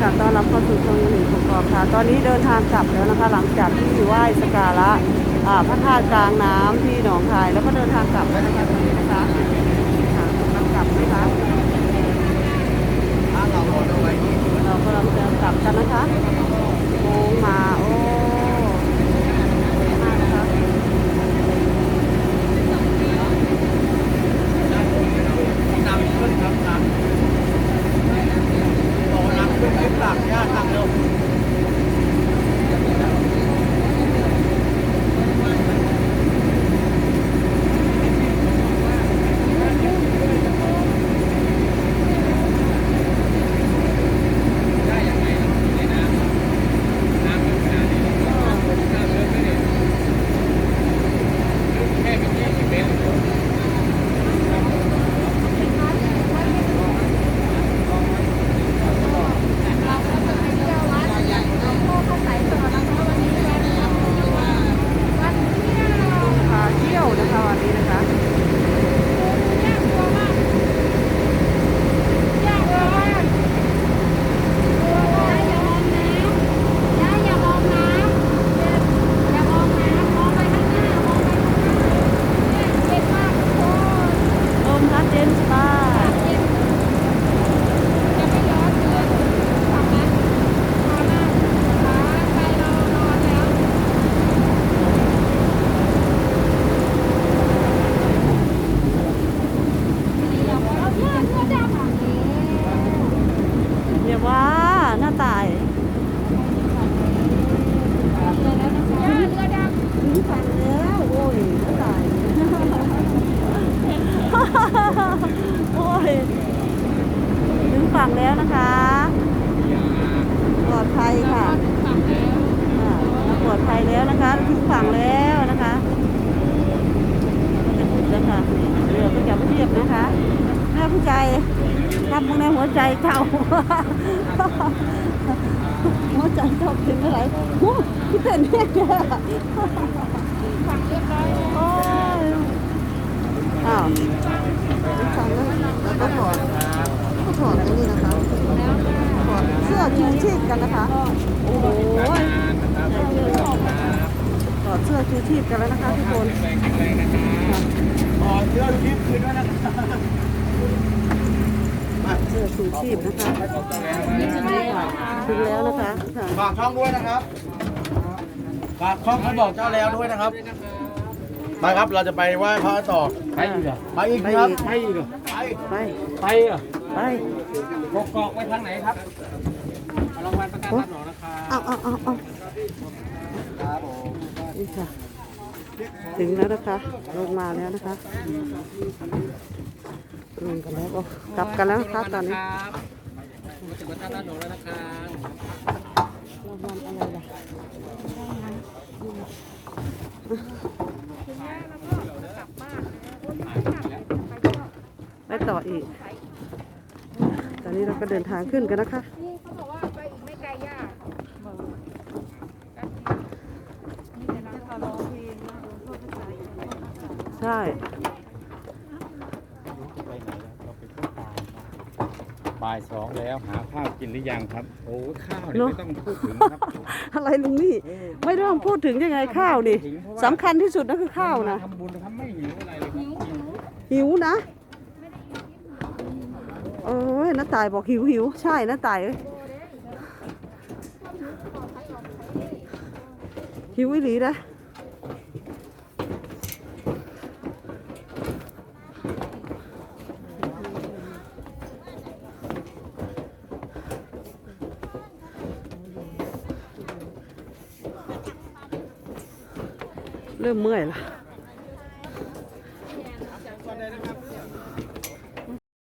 ค่ะต้อนรับเข้าสู่ช่วงหนึ่งของกอบค่ะ ตอนนี้เดินทางกลับแล้วนะคะ หลังจากที่ไหว้สกการะอ่าพระธาตุกลางน้ำที่หนองคาย แล้วก็เดินทางกลับแล้วนะคะตอนนี้นะคะค่ะกำลังกลับนะคะเรากำลังจะกลับกันนะคะโค้งมาโอ้สวยมากนะคะ นำขึ้นครับนำโตนำขึ้นขึ้นหลักญาติทางเดิม พาเที่ยวนะคะวันนี้นะคะ ลมพัดเย็นสบายเดี๋ยวว่าหน้าตายถึงฝั่งแล้วโอ้ยหน้าตาย โอ้ยถึ งฝั่งแล้วนะคะปลอดภัยค่ะปลอดภัยแล้วนะคะถึงฝั่งแล้วนะคะแล้วค่ะเรือก็จะไม่เรียบนะคะแม่ผู้ใจทำมึงในหัวใจเจ้าหัวใจเจ้าเป็นอะไรโอ้พี่เป็นเนี่ยโอ้ยอ้าวฟังแล้วแล้วก็ถอดก็ถอดไอ้นี่นะคะถอดเสื้อ ชูชีพกันนะคะ โอ้โหถอดเสื้อชูชีพกันแล้วนะคะทุกคนขอเชื่อทิพย์คืนด้วยนะครับเสื้อชูชีพนะคะถึงแล้วนะคะค่ะฝากช่องด้วยนะครับฝากช่องเขาบอกเจ้าแล้วด้วยนะครับไปครับเราจะไปไหว้พระต่อไปอีกเหรอไปอีกครับไปอีกเหรอไปไปไปเหรอไปกกอกไปทางไหนครับเอา รางวัลประกันรับหนองนะครับเอาเอาเอาเอานี่ค่ะ ถึงแล้วนะคะ ลงมาแล้วนะคะลงกันแล้วก็กลับกันแล้วนะคะตอนนี้ครับมาถึงประกันรับหนองแล้วนะครับรางวัลอะไรล่ะไปต่ออีก ตอนนี้เราก็เดินทางขึ้นกันนะคะ นี่เขาบอกว่าไปอีกไม่ไกลย่า ใช่ไปไหนแล้วเราไปพูดตามบ่ายสองแล้วหาข้าวกินหรือยังครับ โอ้ข้าวนี่ไม่ต้องพูดถึงครับอะไรลุงนี่ ไม่ต้องพูดถึงยังไงข้าวนี่สำคัญที่สุดนั่นคือข้าวนะ ทำบุญนะครับไม่หิวอะไรเลยครับหิวนะเอ้ยน้าตายบอกหิวหิวใช่น้าตายเอ้ยหิวอีหลีนะ เริ่มเมื่อยละ